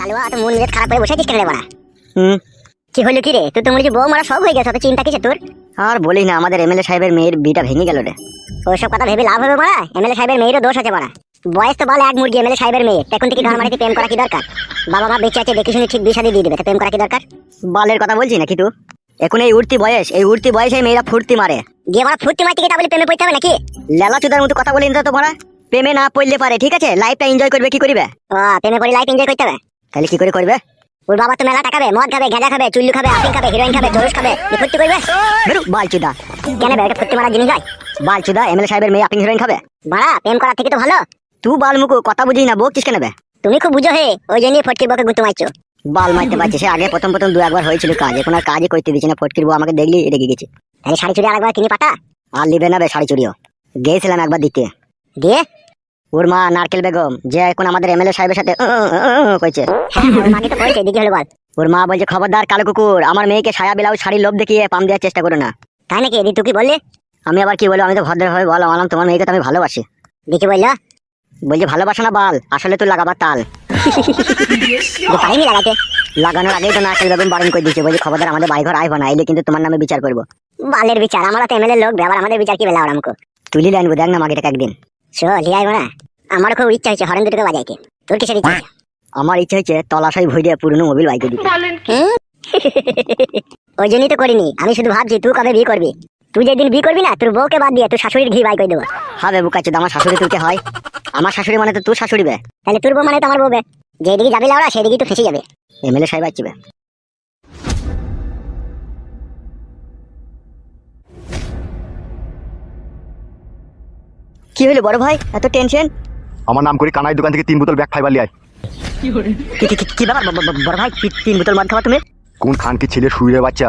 কালুয়া তো মন মেজাজ খারাপ করে বসে আছিস কেন রে বাড়া? হুম। কি হলো কি রে? তুই তো মনে বউ মারা সব হয়ে গেছে তো চিন্তা কিসে তোর? আর বলিস না আমাদের এমএলএ সাহেবের মেয়ের বিটা ভেঙে গেল রে। ওইসব কথা ভেবে লাভ হবে এমএলএ সাহেবের মেয়েরও দোষ আছে বয়স তো বলে এক মুরগি এমএলএ সাহেবের মেয়ে এখন থেকে ঘর মারিতে প্রেম করা কি দরকার? বাবা মা বেঁচে আছে দেখে শুনে ঠিক বিষাদি দিয়ে দেবে। প্রেম করা কি দরকার? বালের কথা বলছি নাকি তুই? এখন এই উঠতি বয়স এই উঠতি বয়সে মেয়েরা ফুর্তি মারে। গিয়ে মারা ফুর্তি মারতে গিয়ে তা বলে প্রেমে পড়তে হবে নাকি? লেলা চুদার মতো কথা বলি না তো প্রেমে না পড়লে পারে ঠিক আছে? লাইফটা এনজয় করবে কি করবে? প্রেমে পড়ে লাইফ এনজয় করতে হবে? তাহলে কি করে করবে? ওর বাবা তো মেলা টাকাবে মদ খাবে গাঁজা খাবে চুল্লু খাবে আফিং খাবে হিরোইন খাবে জরুস খাবে ফুর্তি করবে? বালচুদা। কেন বে এটা ফুর্তি মারার জিনিস হয় বালচুদা এমএলএ সাহেবের মেয়ে আপনি হিরোইন খাবে? বাড়া প্রেম করার থেকে তো ভালো। তুই বাল মুকু কথা বুঝি না বকছিস কেন বে? তুমি খুব বুঝো হে ওই জন্যই ফটকি বকে গুঁতো মারছো। বাল মারতে পারছিস সে আগে প্রথম প্রথম দু একবার হয়েছিল কাজ এখন আর কাজই করতে দিচ্ছে না ফটকির বউ আমাকে দেখলি রেগে গেছে। তাহলে শাড়ি চুড়ি আরেকবার কিনে পাঠা আর লিবে না বে শাড়ি চুরিও গিয়েছিলাম একবার দিতে। দিয়ে ওর মা নারকেল বেগম যে এখন আমাদের এমএলএ সাহেবের সাথে কইছে। ওর মাকে তো করেছে দিকে হলো বল। ওর মা বলছে খবরদার কালো কুকুর আমার মেয়েকে সায়া বিলাউ শাড়ির লোভ দেখিয়ে পাম দেওয়ার চেষ্টা করো না। তাই নাকি? দি তুই কি বললি? আমি আবার কি বলব? আমি তো ভদ্রভাবে বল বললাম তোমার মেয়েকে তো আমি ভালোবাসি। দেখি বলল? বলছে ভালোবাসা না বাল আসলে তুই লাগাবার তাল। যে পারিনি লাগাতে। লাগানোর আগেই তো নারকেল বেগম বারণ করে দিয়েছে। বলছে খবরদার আমাদের বাড়ি ঘর আইব না আইলে কিন্তু তোমার নামে বিচার করব। বালের বিচার আমার তো এমএলএ লোক আবার আমাদের বিচার কি বেলা আমাকে? তুলি আনব দেখ না মাগেটাকে একদিন। লিয়াই আমার খুব ইচ্ছা হরেন দুটোকে বাজাইতে। তোর কিসের ইচ্ছা আমার ইচ্ছা হচ্ছে তলাশাই পুরনো মোবিল বাইকে দিতে। ওই জন্যই তো করিনি। আমি শুধু ভাবছি তুই কবে বিয়ে করবি? তুই যেদিন বিয়ে করবি না তোর বউকে বাদ দিয়ে তোর শাশুড়ির ঘি বাই করে দেবো। হবে বুকাচ্ছে আমার শাশুড়ি তুলতে হয়? আমার শাশুড়ি মানে তো তোর শাশুড়ি বে। তাহলে তোর বউ মানে তো আমার বউ বে। যেদিকে যাবি লাউড়া সেদিকে তো ফেসে যাবে। এমএলএ সাহেব আসছিবে কি হলো বড় ভাই? এত টেনশন আমার নাম করে কানাই দোকান থেকে তিন বোতল ব্যাগ ফাইবার কি কি- কি- কি ব্যাপার বড় ভাই? তিন বোতল খাওয়া তুমি? কোন খানকি ছেলে শুয়ে বাচ্চা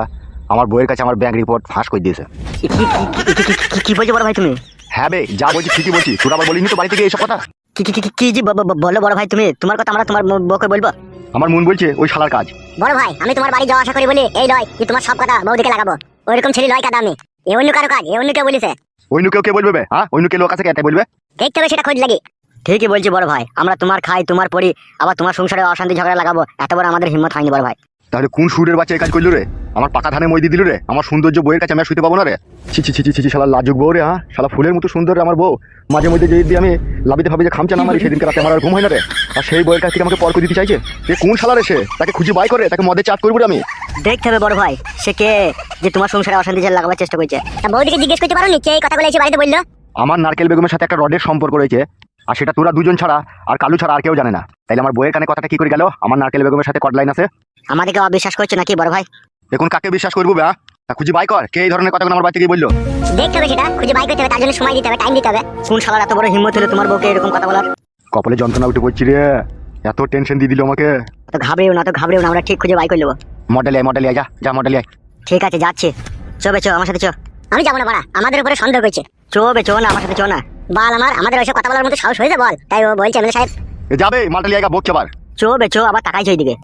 আমার বইয়ের কাছে আমার ব্যাংক রিপোর্ট ফাঁস করে দিয়েছে। কি- কি- কি- কি- কি- কি- কি বলছো বড় ভাই তুমি? হ্যাঁ বে যা বলছি ঠিকই বলছি তোর আবার বলিনি তো বাড়ি থেকে এইসব কথা? কি কি- কি- কি জি বলো বড় ভাই তুমি তোমার কথা আমরা তোমার বউকে বলব। আমার মন বলছে ওই শালার কাজ। বড় ভাই আমি তোমার বাড়ি যাওয়া আশা করি বলি এই লয় যে তোমার সব কথা বৌদিকে লাগাবো। ওইরকম ছেলে লয় কাদা আমি। এ অন্য কারও কাজ এ অন্য কেউ বলিছে। কেউ কে বলবে বে হ্যাঁ? কেউ লোক আছে কে? বলবে? দেখতে হবে সেটা খোঁজ লাগে। ঠিকই বলছি বড় ভাই, আমরা তোমার খাই, তোমার পড়ি, আবার তোমার সংসারে অশান্তি ঝগড়া লাগাবো, এত বড় আমাদের হিম্মত হয়নি বড় ভাই। তাহলে কোন সুরের বাচ্চা এই কাজ করল রে? আমার পাকা ধানে মই দিয়ে দিল রে? আমার সৌন্দর্য বইয়ের কাছে আমি আর শুতে পাবো না রে? ছি ছি ছি ছি ছি শালা লাজুক বউ রে হ্যাঁ? শালা ফুলের মতো সুন্দর রে আমার বউ। মাঝে মধ্যে যদি দিয়ে আমি লাভিতে ভাবি যে খামচা না মারি সেদিনকে রাতে আমার আর ঘুম হয় না রে। আর সেই বইয়ের কাছ থেকে আমাকে পর করে দিতে চাইছে? সে কোন শালা রে সে? তাকে খুঁজে বাই করে তাকে মদে চাট করব রে আমি। দেখতে হবে বড় ভাই সে কে যে তোমার সংসারে অশান্তি ঝাল লাগাবার চেষ্টা করছে। তা বৌদিকে জিজ্ঞেস করতে পারো নি কে এই কথাগুলো এসে বাড়িতে বলল? আমার নারকেল বেগমের সাথে একটা রডের সম্পর্ক রয়েছে। আর সেটা তোরা দুজন ছাড়া আর কালু ছাড়া আর কেউ জানে না। তাইলে আমার বইয়ের কানে কথাটা কি করে গেল? আমার নারকেল বেগমের সাথে কট লাইন আছে? আমাদেরকে অবিশ্বাস করছ নাকি বড় ভাই? দেখুন কাকে বিশ্বাস করব ব্যা? তা খুঁজে বাই কর কে এই ধরনের কথাগুলো আমার বাড়িতে গিয়ে বলল? দেখতে হবে সেটা খুঁজে বাই করতে হবে তার জন্য সময় দিতে হবে টাইম দিতে হবে। কোন শালার এত বড় হিম্মত হলো তোমার বউকে এরকম কথা বলার। কপালে যন্ত্রণা উঠে পড়ছি রে। এত টেনশন দিয়ে দিল আমাকে। তো ঘাবড়েও না তো ঘাবড়েও না আমরা ঠিক খুঁজে বাই করে নেব। মডেল আয় মডেল আয় যা যা মডেল আয়। ঠিক আছে যাচ্ছি। চো বে চো আমার সাথে চো। আমি যাব না বাড়া। আমাদের উপরে সন্দেহ করছে। চো বে চো না আমার সাথে চো না। বল আমার আমাদের ওইসব কথা বলার মতো সাহস হয়েছে বল। তাই ও বলছে এমএলএ সাহেব। যাবে মডেল আয় বকছে আবার চো বে চো আবার তাকাই চই দিকে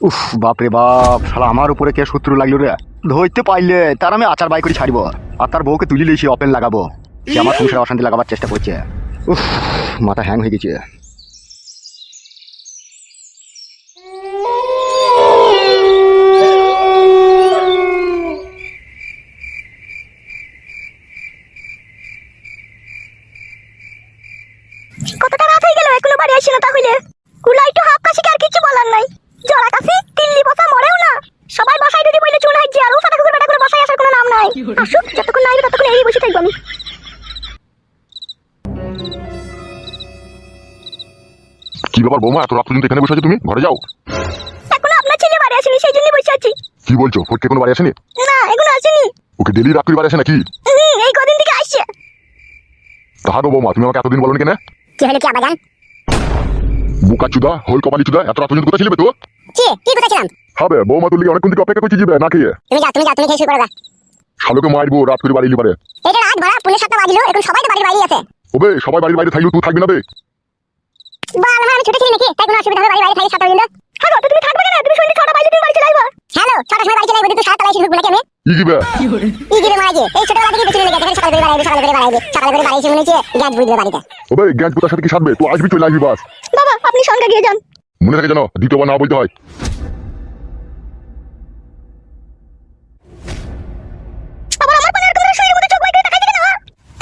উফ বাপরে বাপ শালা আমার উপরে কে শত্রু লাগল রে? ধরতে পাইলে তার আমি আচার বাই করে ছাড়বো। আর তার বউকে তুলি লিছি ওপেন লাগাবো। সে আমার সংসারে অশান্তি লাগাবার চেষ্টা করছে। উফ মাথা হ্যাং হয়ে গেছে। ব্যাপার বৌমা এত রাত পর্যন্ত এখানে বসে আছো তুমি? ঘরে যাও। এখনও আপনার ছেলে বাড়ি আসেনি সেই জন্য বসে আছি। কি বলছো? ফটকে কোনো বাড়ি আসেনি? না এখনও আসেনি। ওকে ডেলি রাত করে বাড়ি আসে নাকি? এই কদিন থেকে আসছে। তাহা বৌমা তুমি আমাকে এতদিন বলো কেন? কি হলো কি আবাগান বুকা চুদা হল কপালি চুদা এত রাত পর্যন্ত কোথায় ছিলে তো? কি? কি কোথাছিলাম হবে বৌমা তুলি অনেকক্ষণ থেকে অপেক্ষা করছি যাবে না খেয়ে। তুমি যাও তুমি যাও তুমি খেয়ে শুরু করো শালোকে মারবো রাত করে বাড়ি এলি পারে। এটা রাত ভরা পুলিশ সাতটা বাজিলো এখন সবাই তো বাড়ির বাইরে আছে। ওবে সবাই বাড়ির বাইরে থাকলেও তুই থাকবি না বে। আমার আমি ছোট ছিলি নাকি তাই কোনো অসুবিধা হবে বাড়ি বাইরে থাকি সাতটা পর্যন্ত হ্যালো তো তুমি থাকবে না তুমি সন্ধ্যে ছটা বাজে তুমি বাড়ি চলে আসবা? হ্যালো ছটার সময় বাড়ি চলে আসব তুই সাতটা এসে ঢুকবো নাকি আমি? ই কি বে এই ছোটবেলা থেকে পেছনে লেগে থাকে সকালে করে বাড়াইবে সকালে করে বাড়াইবে সকালে করে বাড়াইছে মনে হচ্ছে গ্যাস বুঝবে বাড়িতে। ওবে গ্যাস পোতার সাথে কি সাধবে? তুই আসবি চলে আসবি বাস। বাবা আপনি সঙ্গে গিয়ে যান। মনে থাকে জানো দ্বিতীয়বার না বলতে হয়।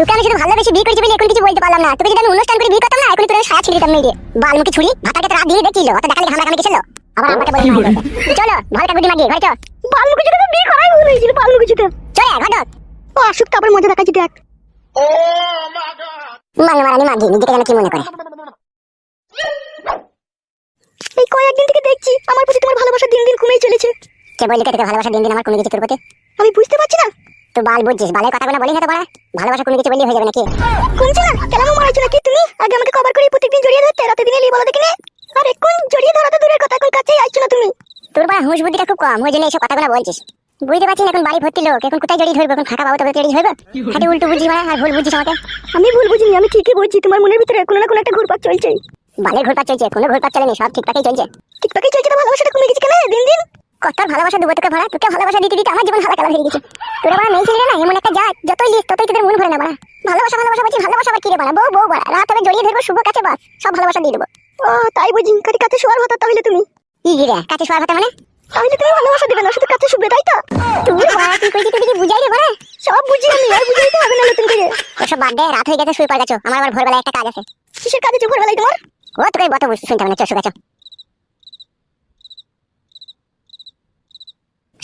তোকে আমি শুধু ভালোবেসে বিয়ে করেছি বলে এখন কিছু বলতে পারলাম না। তোকে যদি আমি অনুষ্ঠান করে বিয়ে করতাম না এখন তোর সায়া ছিঁড়ে দিতাম মেয়ে বালমুখী ছুরি ভাতাকে তো রাত দিয়ে দেখছিল অত দেখালে ঘামা ঘামে গেছিল আবার আমাকে বলে চলো ভালো কাকুটি মাগি ঘরে চল বালমুখী ছুরি তো বিয়ে করাই ভুল হয়েছিল বালমুখী ছুরি চলে ঘটক ও আসুক তারপর মজা দেখাচ্ছি দেখ। মাঙ্গা মারানি মাগি নিজেকে যেন কি মনে করে। এই কয়েকদিন থেকে দেখছি আমার প্রতি তোমার ভালোবাসা দিন দিন কমেই চলেছে। কে বললি তোকে ভালোবাসা দিন দিন আমার কমে গেছে তোর প্রতি? আমি বুঝতে পারছি না। তো বাল বুঝছিস বালের কথা বলি হতে পারে? ভালোবাসা কমে গেছে বললি হয়ে যাবে নাকি? কোনছে না কেন মারাইছো নাকি তুমি? আগে আমাকে কভার করে প্রত্যেকদিন জড়িয়ে ধরতে রাতে দিনে লিয়ে বলো দেখি না। আর এখন জড়িয়ে ধরা তো দূরের কথা এখন কাছেই আসছো না তুমি? তোর বা হুঁশ বুদ্ধিটা খুব কম ওই জন্য এইসব কথাগুলো বলছিস। বুঝতে পারছি না এখন বাড়ি ভর্তি লোক এখন কোথায় জড়িয়ে ধরবো? এখন ফাঁকা পাবো তবে জড়িয়ে ধরবো? হাতে উল্টো বুঝি মানে আর ভুল বুঝিস আমাকে? আমি ভুল বুঝিনি আমি ঠিকই বলছি তোমার মনের ভিতরে কোনো না কোনো একটা ঘুরপাক চলছে বালের ঘুরপাক চলছে কোনো ঘুরপাক চলেনি সব ঠিকঠাকই চলছে। ঠিকঠাকই চলছে তো ভালোবাসাটা কমে গেছে কেন দিন দিন? কত ভালোবাসা দেবো তোকে ভরা তোকে ভালোবাসা দিতে দিতে আমার জীবন হালাকালা হয়ে গেছে। তোরা বড় মেয়ে ছেলে না এমন একটা যা যতই লিস ততই তোদের মন ভরে না বড়া। ভালোবাসা ভালোবাসা বলছি ভালোবাসা আবার কি রে বড়া? বউ বউ বড়া। রাত হবে জড়িয়ে ধরবো শুভ কাছে বাস সব ভালোবাসা দিয়ে দেবো। ও তাই বুঝি কাটি কাছে শোয়ার হতো তাহলে তুমি? ই রে কাছে শোয়ার হতো মানে? তাহলে তুমি ভালোবাসা দেবে না শুধু কাছে শুবে তাই তো? তুই বড়া কি কইছিস তুই কি বুঝাই রে বড়া? সব বুঝি আমি আর বুঝাইতে হবে না নতুন করে। ওসব বাদ দে রাত হয়ে গেছে শুয়ে পড়ে গেছো আমার আবার ভোরবেলা একটা কাজ আছে। কিসের কাজ আছে ভোরবেলায় তোমার? ও তোকে বত বুঝ শুনতে হবে না চল শুয়ে গেছো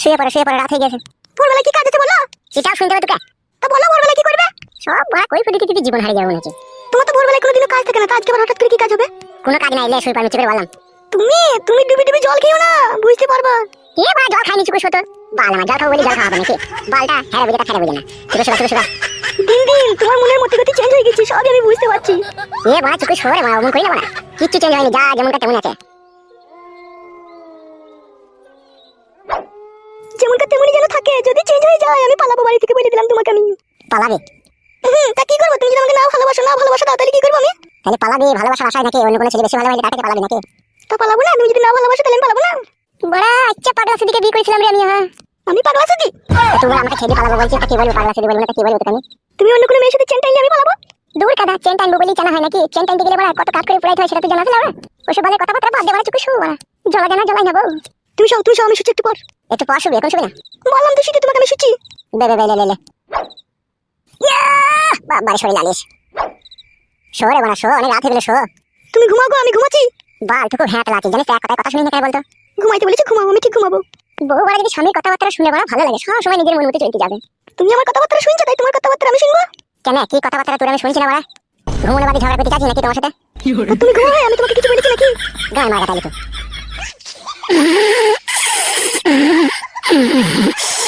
শুয়ে পড়ে শুয়ে পড়ে রাত হয়ে গেছে। ভোরবেলা কি কাজ আছে বলো? সেটাও শুনতে হবে তোকে। তা বলো ভোরবেলা কি করবে? সব বড় কই ফুটি কিছু জীবন হারিয়ে যাবে হচ্ছে। তোমার তো ভোরবেলায় কোনোদিনও কাজ থাকে না তা আজকে আবার হঠাৎ করে কি কাজ হবে? কোনো কাজ নাই এলে শুয়ে পড়ে চেপে বললাম। তুমি তুমি ডুবি ডুবি জল খেও না বুঝতে পারবা। কে বা জল খাইনি চুকুস হতো বাল আমার জল খাব বলে জল খাওয়াবো নাকি? বালটা হেরে বুঝে হেরে বুঝে না। চুকুস শুকা চুকুস দিন দিন তোমার মনের মধ্যে গতি চেঞ্জ হয়ে গেছে সবই আমি বুঝতে পারছি। এ বাড়া চুকুস সরে বাড়া অমন করি না কিচ্ছু চেঞ্জ হয়নি যা যেমন কা তেমন আছে। যেমন কা তেমনই যেন থাকে। যদি চেঞ্জ হয়ে যায় আমি পালাবো বাড়ি থেকে বলে দিলাম তোমাকে আমি। পালাবে? হুম তা কি করব? তুমি যদি আমাকে না ভালোবাসো না ভালোবাসো দাও তাহলে কি করব আমি? তাহলে পালাবে ভালোবাসার আশায় নাকি অন্য কোনো ছেলে বেশি ভালোবাসে তাকে পালাবে নাকি? তা পালাবো না তুমি যদি না ভালোবাসো তাহলে আমি পালাবো না। বড়া আচ্ছা পাগলা সিদিকে বিয়ে করেছিলাম রে আমি হ্যাঁ। আমি পাগলা সিদি তুমি আমাকে ছেড়ে পালাবো বলছি তা কি বলব পাগলা সিদি বলব না তা কি বলব তুমি তুমি অন্য কোনো মেয়ের সাথে চেন টাইলে আমি পালাবো? দূর কাদা চেন টাইনবো বলেই জানা হয় নাকি? চেন টাইনতে গেলে বড়া কত কাজ করে পড়াইতে হয় সেটা তো জানা ছিল না ওসব ভালো কথাবার্তা বাদ দেওয়া চুকে শু বড়া। জলা জানা জলাই নেব তুমি সব তুমি সব আমি শুচ্ছি একটু পর। একটু পর শুবি এখন শুবি না? বললাম তো শুতে তোমাকে আমি শুচ্ছি। বে বে বে লে লে! বাবার শরীর লালিস শো রে বানা শো অনেক রাত হয়ে গেলে শো। তুমি ঘুমাও গো আমি ঘুমাচ্ছি। বাল টুকু হ্যাঁ লাচি জানিস এক কথায় কথা শুনি না কেন বলতো? ঘুমাইতে বলেছি ঘুমাবো আমি ঠিক ঘুমাবো। বউ বড় যদি স্বামীর কথাবার্তা শুনে বড় ভালো লাগে। সব সময় নিজের মন মতো চলতে যাবে। তুমি আমার কথাবার্তা শুনছো তাই তোমার কথাবার্তা আমি শুনব? কেন কি কথাবার্তা তোর আমি শুনছি না বড়া ঘুমোনো বাদি ঝগড়া করতে চাচ্ছি নাকি তোমার সাথে? তুমি ঘুমো ভাই আমি তোমাকে কিছু বলেছি নাকি? গান মারা তাহলে তো। Mm-hmm.